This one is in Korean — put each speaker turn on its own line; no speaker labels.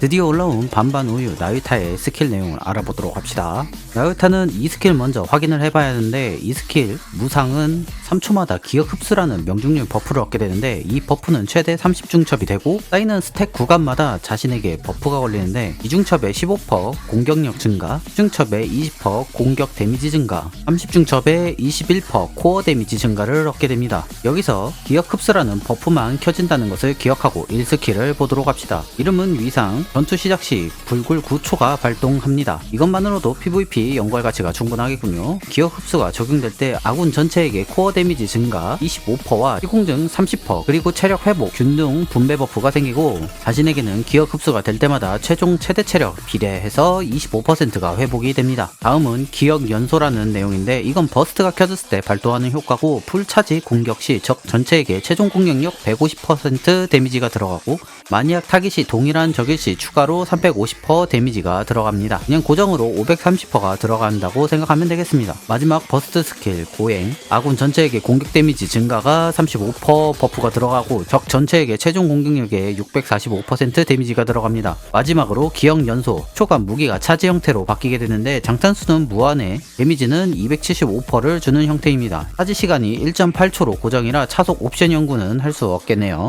드디어 올라온 반반 우유 나유타의 스킬 내용을 알아보도록 합시다. 나유타는 이 스킬 먼저 확인을 해봐야 하는데 이 스킬 무상은 3초마다 기억 흡수라는 명중률 버프를 얻게 되는데 이 버프는 최대 30중첩이 되고 쌓이는 스택 구간마다 자신에게 버프가 걸리는데 이중첩의 15% 공격력 증가, 중첩의 20% 공격 데미지 증가, 30중첩의 21% 코어 데미지 증가를 얻게 됩니다. 여기서 기억 흡수라는 버프만 켜진다는 것을 기억하고 1스킬을 보도록 합시다. 이름은 위상, 전투 시작 시 불굴 9초가 발동합니다. 이것만으로도 PVP 연구할 가치가 충분하겠군요. 기억 흡수가 적용될 때 아군 전체에게 코어 데미지 증가 25%와 시공증 30% 그리고 체력 회복, 균등 분배 버프가 생기고 자신에게는 기억 흡수가 될 때마다 최종 최대 체력 비례해서 25%가 회복이 됩니다. 다음은 기억 연소라는 내용인데 이건 버스트가 켜졌을 때 발동하는 효과고 풀 차지 공격 시 적 전체에게 최종 공격력 150% 데미지가 들어가고 만약 타깃이 동일한 적일 시 추가로 350% 데미지가 들어갑니다. 그냥 고정으로 530%가 들어간다고 생각하면 되겠습니다. 마지막 버스트 스킬 고행 아군 전체에게 공격 데미지 증가가 35% 버프가 들어가고 적 전체에게 최종 공격력의 645% 데미지가 들어갑니다. 마지막으로 기억 연소 초간 무기가 차지 형태로 바뀌게 되는데 장탄수는 무한에 데미지는 275%를 주는 형태입니다. 차지 시간이 1.8초로 고정이라 차속 옵션 연구는 할 수 없겠네요.